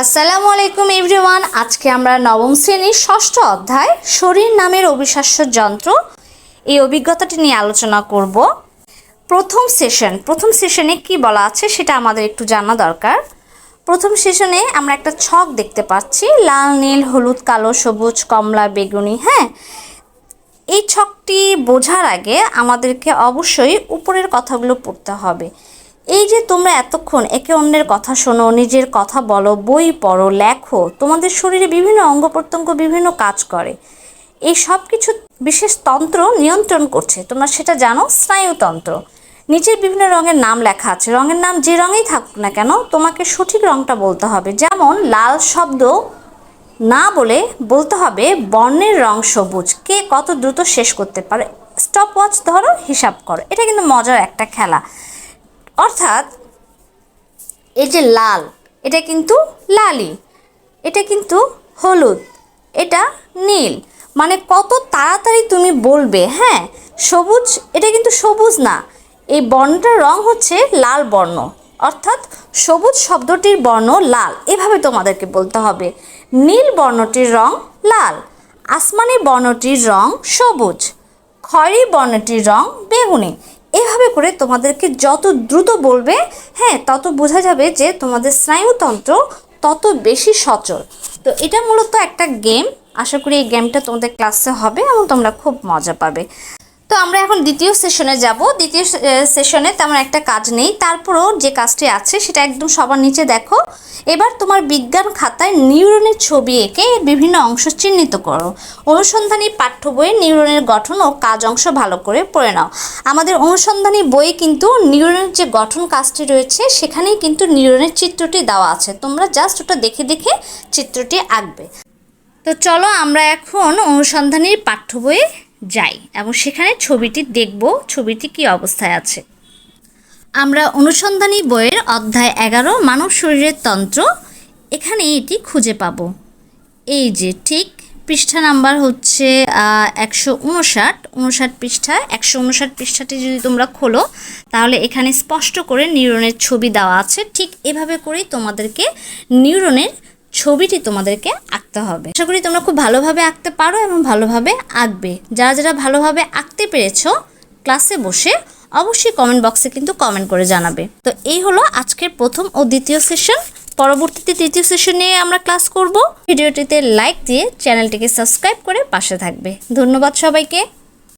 আসসালামু আলাইকুম এভরিওয়ান, আজকে আমরা নবম শ্রেণির ষষ্ঠ অধ্যায় শরীর নামের অবিশ্বাস্য যন্ত্র। এই অভিজ্ঞতাটি নিয়ে আলোচনা করব। প্রথম সেশন, প্রথম সেশনে কি বলা আছে সেটা আমাদের একটু জানা দরকার। প্রথম সেশনে আমরা একটা ছক দেখতে পাচ্ছি, লাল, নীল, হলুদ, কালো, সবুজ, কমলা, বেগুনি হ্যাঁ? এই ছকটি বোঝার আগে আমাদেরকে অবশ্যই উপরের কথাগুলো পড়তে হবে। এই যে তোমরা এতক্ষণ একে অন্যের কথা শোনো, নিজের কথা বলো, বই পড়ো, লেখো, তোমাদের শরীরে বিভিন্ন অঙ্গ প্রত্যঙ্গ, বিভিন্ন কাজ করে। এই সব কিছু বিশেষ তন্ত্র নিয়ন্ত্রণ করছে। তোমরা সেটা জানো? স্নায়ুতন্ত্র। নিচের বিভিন্ন রঙের নাম লেখা আছে। রঙের নাম যে রঙেই থাকুক না কেন, তোমাকে সঠিক রঙটা বলতে হবে। যেমন লাল শব্দ না বলে বলতে হবে, বর্ণের রং সবুজ। কে কত দ্রুত শেষ করতে পারে? স্টপ ওয়াচ ধরো, হিসাব করো। এটা কিন্তু মজার একটা খেলা। অর্থাৎ এই যে লাল, এটা কিন্তু লালি, এটা কিন্তু হলুদ, এটা নীল। মানে কত তাড়াতাড়ি তুমি বলবে হ্যাঁ সবুজ, এটা কিন্তু সবুজ না। এই বর্ণটার রং হচ্ছে লাল বর্ণ, অর্থাৎ সবুজ শব্দটির বর্ণ লাল, এভাবে তোমাদেরকে বলতে হবে। নীল বর্ণটির রং লাল, আসমানি বর্ণটির রং সবুজ, খয়েরি বর্ণটির রং বেগুনি। এভাবে করে তোমাদেরকে যত দ্রুত বলবে হ্যাঁ তত বোঝা যাবে যে তোমাদের স্নায়ুতন্ত্র তত বেশি সচল। তো এটা মূলত একটা গেম। আশা করি এই গেমটা তোমাদের ক্লাসে হবে এবং তোমরা খুব মজা পাবে। তো আমরা এখন দ্বিতীয় সেশনে যাব। দ্বিতীয় সেশনে তেমন একটা কাজ নেই। তারপরও যে কাজটি আছে সেটা একদম সবার নিচে দেখো। এবার তোমার বিজ্ঞান খাতায় নিউরনের ছবি এঁকে বিভিন্ন অংশ চিহ্নিত করো। অনুসন্ধানী পাঠ্য বইয়ে নিউরনের গঠন ও কাজ অংশ ভালো করে পড়ে নাও। আমাদের অনুসন্ধানী বইয়ে কিন্তু নিউরনের যে গঠন কাজটি রয়েছে, সেখানেই কিন্তু নিউরনের চিত্রটি দেওয়া আছে। তোমরা জাস্ট ওটা দেখে দেখে চিত্রটি আঁকবে। তো চলো আমরা এখন অনুসন্ধানীর পাঠ্য বইয়ে যাই, এবং সেখানে ছবিটি দেখব, ছবিটি কি অবস্থায় আছে। আমরা অনুসন্ধানী বইয়ের অধ্যায় এগারো, মানব শরীরের তন্ত্র এখানে এটি খুঁজে পাব। এই যে, ঠিক পৃষ্ঠা নাম্বার হচ্ছে একশো উনষাট উনষাট পৃষ্ঠা। একশো উনষাট পৃষ্ঠাটি যদি তোমরা খোলো, তাহলে এখানে স্পষ্ট করে নিউরনের ছবি দেওয়া আছে। ঠিক এভাবে করেই তোমাদেরকে নিউরনের ছবিটি তোমাদেরকে আঁকতে হবে। আশা করি তোমরা খুব ভালোভাবে আঁকতে পারো এবং ভালোভাবে আঁকবে। যারা যারা ভালোভাবে আঁকতে পেরেছ ক্লাসে বসে অবশ্যই কমেন্ট বক্সে কিন্তু কমেন্ট করে জানাবে। তো এই হলো আজকের প্রথম ও দ্বিতীয় সেশন পরবর্তীতে তৃতীয় সেশন নিয়ে আমরা ক্লাস করব। ভিডিওটিতে লাইক দিয়ে চ্যানেলটিকে সাবস্ক্রাইব করে পাশে থাকবে। ধন্যবাদ সবাইকে।